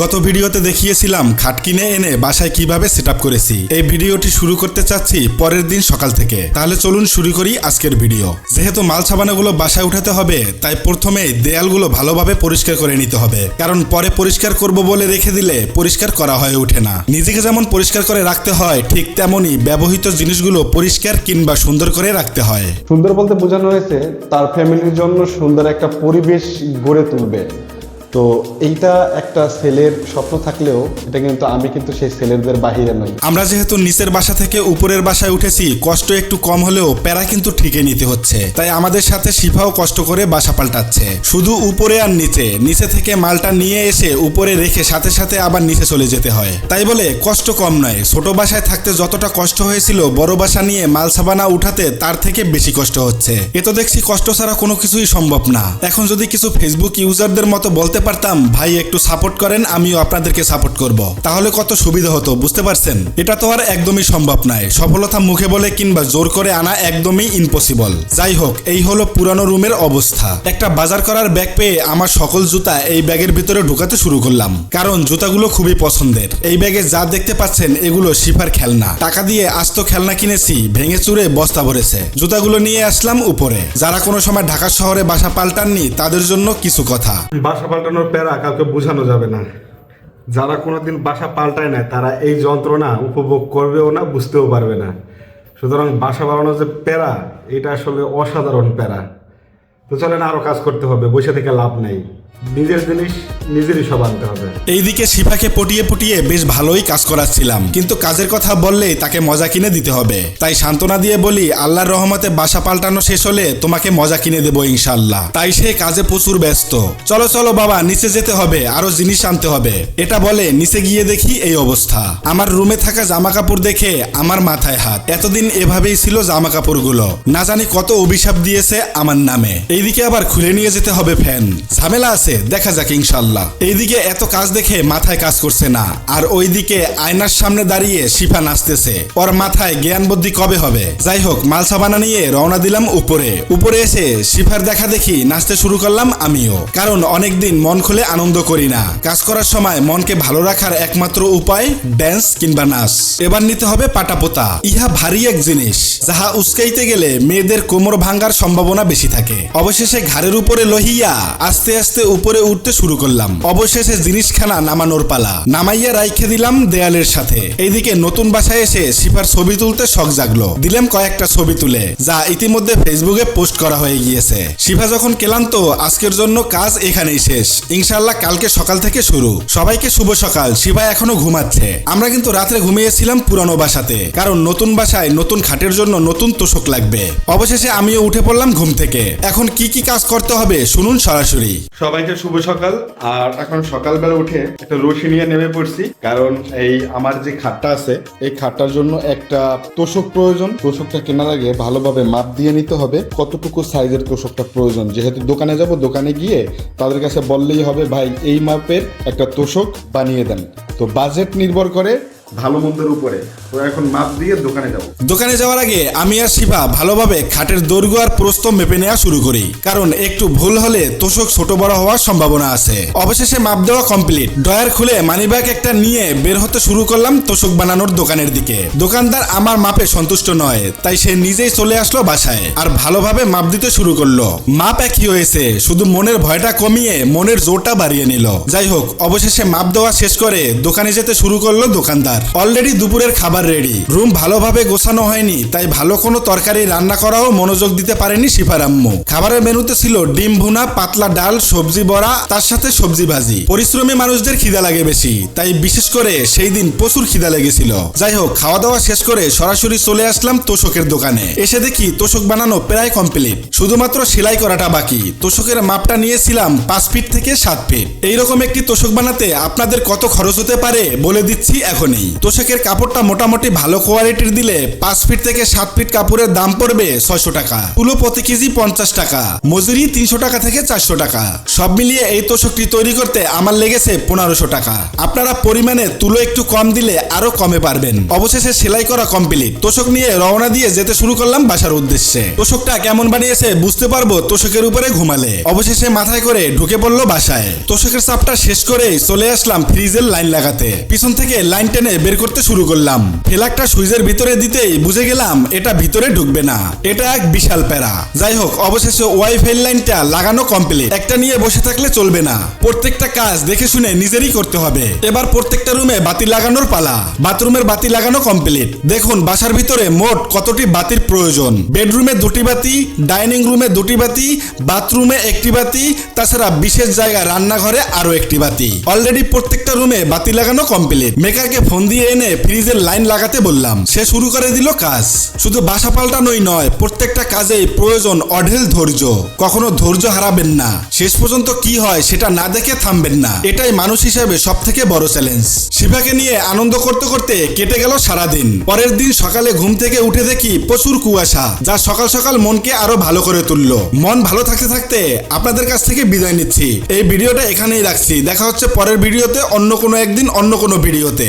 গত ভিডিওতে দেখিয়েছিলাম খাট কিনে এনে বাসায় কীভাবে সেট করেছি। এই ভিডিওটি শুরু করতে চাচ্ছি পরের দিন সকাল থেকে। তাহলে চলুন শুরু করি আজকের ভিডিও। যেহেতু মাল সাবানাগুলো বাসায় উঠাতে হবে, তাই প্রথমে দেয়ালগুলো ভালোভাবে পরিষ্কার করে নিতে হবে। কারণ পরে পরিষ্কার করব বলে রেখে দিলে পরিষ্কার করা হয়ে ওঠে না। নিজেকে যেমন পরিষ্কার করে রাখতে হয়, ঠিক তেমনই ব্যবহৃত জিনিসগুলো পরিষ্কার কিংবা সুন্দর করে রাখতে হয়। সুন্দর বলতে বোঝানো হয়েছে, তার ফ্যামিলির জন্য সুন্দর একটা পরিবেশ গড়ে তুলবে। তো এইটা একটা সেলের স্বপ্ন থাকলেও এটা কিন্তু আমি কিন্তু সেই ছেলেদের বাহিরে নই। আমরা যেহেতু নিচের বাসা থেকে উপরের বাসায় উঠেছি, কষ্ট একটু কম হলেও প্যারা কিন্তু ঠিকই নিতে হচ্ছে। তাই আমাদের সাথে শিফাও কষ্ট করে বাসা পাল্টাচ্ছে। শুধু উপরে আর নিচে নিচে থেকে মালটা নিয়ে এসে উপরে রেখে সাথে সাথে আবার নিচে চলে যেতে হয়। তাই বলে, কষ্ট কম নয়। ছোট বাসায় থাকতে যতটা কষ্ট হয়েছিল, বড় বাসা নিয়ে মাল সাবানা উঠাতে তার থেকে বেশি কষ্ট হচ্ছে। এ তো দেখছি কষ্ট ছাড়া কোনো কিছুই সম্ভব না। এখন যদি কিছু ফেসবুক ইউজারদের মতো বলতে পারতাম, ভাই একটু সাপোর্ট করেন, আমিও আপনাদেরকে সাপোর্ট করব। তাহলে কত সুবিধা হতো, বুঝতে পারছেন? এটা তো আর একদমই সম্ভব নয়। সফলতা মুখে বলে কিংবা জোর করে আনা একদমই ইম্পসিবল যাই হোক, এই হলো পুরানো রুমের অবস্থা। একটা বাজার করার ব্যাগ পেয়ে আমার সকল জুতা এই ব্যাগের ভিতরে ঢুকাতে শুরু করলাম। কারণ জুতাগুলো খুবই পছন্দের। এই ব্যাগে যা দেখতে পাচ্ছেন, এগুলো শিফার খেলনা। টাকা দিয়ে আস্ত খেলনা কিনেছি, ভেঙে চুরে বস্তা ভরেছে। জুতাগুলো নিয়ে আসলাম উপরে। যারা কোনো সময় ঢাকা শহরে বাসা পাল্টাননি, তাদের জন্য কিছু কথা। বাসা পাল্টানোর প্যারা কাউকে বোঝানো যাবে না। যারা কোনোদিন বাসা পাল্টায় না, তারা এই যন্ত্রণা উপভোগ করবেও না, বুঝতেও পারবে না। সুতরাং বাসা বানানোর যে প্যারা, এটা আসলে অসাধারণ প্যারা। তো চলেন আরও কাজ করতে হবে, বসে থেকে লাভ নেই। নিজের জিনিস নিজেরই সব আনতে হবে। এইদিকে শিফাকে পটিয়ে পটিয়ে বেশ ভালোই কাজ করাচ্ছিলাম। কিন্তু কাজের কথা বললেই তাকে মজা কিনে দিতে হবে। তাই সান্ত্বনা দিয়ে বলি, আল্লাহর রহমতে বাসা পাল্টানো শেষ হলে তোমাকে মজা কিনে দেবো ইনশাল্লাহ তাই সে কাজে প্রচুর ব্যস্ত। চলো চলো বাবা, নিচে যেতে হবে, আরও জিনিস আনতে হবে। এটা বলে নিচে গিয়ে দেখি এই অবস্থা। আমার রুমে থাকা জামা কাপড় দেখে আমার মাথায় হাত। এতদিন এভাবেই ছিল জামা কাপড়গুলো না জানি কত অভিশাপ দিয়েছে আমার নামে। এইদিকে আবার খুলে নিয়ে যেতে হবে ফ্যান। ঝামেলা আছে, দেখা যাক ইনশাল্লাহ এইদিকে এত কাজ দেখে মাথায় কাজ করছে না। আর ওইদিকে আয়নার সামনে দাঁড়িয়ে শিফা নাচতেছে। ওর মাথায় জ্ঞান বুদ্ধি কবে হবে? যাই হোক বানা নিয়ে রওনা দিলাম উপরে। উপরে এসে শিফার দেখা দেখি নাচতে শুরু করলাম আমিও। কারণ অনেকদিন মন খুলে আনন্দ করি না। কাজ করার সময় মনকে ভালো রাখার একমাত্র উপায় ড্যান্স কিংবা নাচ। এবার নিতে হবে পাটাপোতা। ইহা ভারী এক জিনিস, যাহা উস্কাইতে গেলে মেয়েদের কোমর ভাঙ্গার সম্ভাবনা বেশি থাকে। অবশেষে ঘাড়ের উপরে লহিয়া আস্তে আস্তে উপরে উঠতে শুরু করলাম। অবশেষে জিনিসখানা নামানোর পালা। নামাইয়া রাইখে দিলাম দেয়ালের সাথে। এইদিকে নতুন বাসায় এসে শিফার ছবি তুলতে শখ জাগলো। দিলাম কয়েকটা ছবি তুলে, যা ইতিমধ্যে ফেসবুকে পোস্ট করা হয়ে গিয়েছে। শিফা যখন ক্লান্ত, আজকের জন্য কাজ এখানেই শেষ। ইনশাল্লাহ কালকে সকাল থেকে শুরু। সবাইকে শুভ সকাল। শিফা এখনও ঘুমাচ্ছে। আমরা কিন্তু রাত্রে ঘুমিয়েছিলাম পুরানো বাসাতে। কারণ নতুন বাসায় নতুন খাটের জন্য নতুন তোষক লাগবে। অবশেষে আমিও উঠে পড়লাম ঘুম থেকে। এখন কি কি কাজ করতে হবে, শুনুন সরাসরি। সবাইকে শুভ সকাল। আর এখন সকালবেলা উঠে একটা রশি নিয়ে নেমে পড়ছি। কারণ এই আমার যে খাটটা আছে, এই খাটটার জন্য একটা তোষক প্রয়োজন। তোষকটা কেনার আগে ভালোভাবে মাপ দিয়ে নিতে হবে কতটুকু সাইজের তোষকটা প্রয়োজন। যেহেতু দোকানে যাব, দোকানে গিয়ে তাদের কাছে বললেই হবে, ভাই, এই মাপের একটা তোষক বানিয়ে দেন। তো বাজেট নির্ভর করে ভালো মন্দের উপরে। তো এখন মাপ দিয়ে দোকানে যাব। দোকানে যাওয়ার আগে আমি আর শিবা ভালোভাবে খাটের দৈর্ঘ্য আর প্রস্থ মেপে নেওয়া শুরু করি। কারণ একটু ভুল হলে তোষক ছোট বড় হওয়ার সম্ভাবনা আছে। অবশেষে মাপ দেওয়া কমপ্লিট। ড্রয়ার খুলে মানিব্যাগ একটা নিয়ে বের হতে শুরু করলাম তোষক বানানোর দোকানের দিকে। দোকানদার আমার মাপে সন্তুষ্ট নয়, তাই সে নিজেই চলে আসলো বাসায় আর ভালোভাবে মাপ দিতে শুরু করল। মাপ একই হয়েছে, শুধু মনের ভয়টা কমিয়ে মনের জোরটা বাড়িয়ে নিল। যাই হোক, অবশেষে মাপ দেওয়া শেষ করে দোকানে যেতে শুরু করল দোকানদার। অলরেডি দুপুরের খাবার রেডি রুম ভালোভাবে গোছানো হয়নি, তাই ভালো কোনো তরকারি রান্না করাও মনোযোগ দিতে পারেনি শিফার আম্মু। খাবারের মেনুতে ছিল ডিম ভুনা, পাতলা ডাল, সবজি বড়া, তার সাথে সবজি ভাজি। পরিশ্রমী মানুষদের খিদা লাগে বেশি, তাই বিশেষ করে সেই দিন প্রচুর খিদা লেগেছিল। যাই হোক খাওয়া দাওয়া শেষ করে সরাসরি চলে আসলাম তোষকের দোকানে। এসে দেখি তোষক বানানো প্রায় কমপ্লিট শুধুমাত্র সেলাই করাটা বাকি। তোষকের মাপটা নিয়েছিলাম পাঁচ ফিট থেকে সাত ফিট। এইরকম একটি তোষক বানাতে আপনাদের কত খরচ হতে পারে বলে দিচ্ছি এখনই। তোষকের কাপড়টা মোটামুটি ভালো কোয়ালিটির দিলে পাঁচ ফিট থেকে সাত ফিট কাপড়ের দাম পড়বে ছয়শো টাকা। তুলো প্রতি কেজি পঞ্চাশ টাকা, মজুরি তিনশো টাকা থেকে চারশো টাকা। সব মিলিয়ে এই তোষকটি তৈরি করতে আমার লেগেছে পনেরোশো টাকা। আপনারা পরিমাণে তুলো একটু কম দিলে আরও কমে পারবেন। অবশেষে সেলাই করা কমপ্লিট তোষক নিয়ে রওনা দিয়ে যেতে শুরু করলাম বাসার উদ্দেশ্যে। তোষকটা কেমন বানিয়েছে বুঝতে পারব তোষকের উপরে ঘুমালে। অবশেষে মাথায় করে ঢুকে পড়ল বাসায়। তোষকের চাপটা শেষ করেই চলে আসলাম ফ্রিজের লাইন লাগাতে। পিছন থেকে লাইন টেনে বের করতে শুরু করলাম। ফেলাকটা সুইচের ভিতরে দিতেই বুঝে গেলাম, এটা ভিতরে ঢুকবে না। এটা এক বিশাল প্যারা। যাই হোক, অবশেষে ওয়াইফাই লাইনটা লাগানো কমপ্লিট একটা নিয়ে বসে থাকলে চলবে না। প্রত্যেকটা কাজ দেখে শুনে নিজেরই করতে হবে। এবার প্রত্যেকটা রুমে বাতি লাগানোর পালা। বাথরুমের বাতি লাগানো কমপ্লিট দেখুন, বাসার ভিতরে মোট কতটি বাতির প্রয়োজন? বেডরুমে দুটি বাতি, ডাইনিং রুমে দুটি বাতি, বাথরুমে একটি বাতি, তাছাড়া বিশেষ জায়গায় রান্নাঘরে আরও একটি বাতি। অলরেডি প্রত্যেকটা রুমে বাতি লাগানো কমপ্লিট মেকারকে ফোন দিয়ে এনে ফ্রিজের লাইন লাগাতে বললাম। সে শুরু করে দিল কাজ। শুধু বাসা পাল্টানোই নয়, প্রত্যেকটা কাজেই প্রয়োজন অঢেল ধৈর্য। কখনো ধৈর্য হারাবেন না। শেষ পর্যন্ত কি হয় সেটা না দেখে থামবেন না। এটাই মানুষ হিসেবে সব থেকে বড় চ্যালেঞ্জ শিবাকে নিয়ে আনন্দ করতে করতে কেটে গেল সারাদিন। পরের দিন সকালে ঘুম থেকে উঠে দেখি প্রচুর কুয়াশা, যা সকাল সকাল মনকে আরও ভালো করে তুললো। মন ভালো থাকতে থাকতে আপনাদের কাছ থেকে বিদায় নিচ্ছি। এই ভিডিওটা এখানেই রাখছি। দেখা হচ্ছে পরের ভিডিওতে, অন্য কোনো একদিন, অন্য কোনো ভিডিওতে।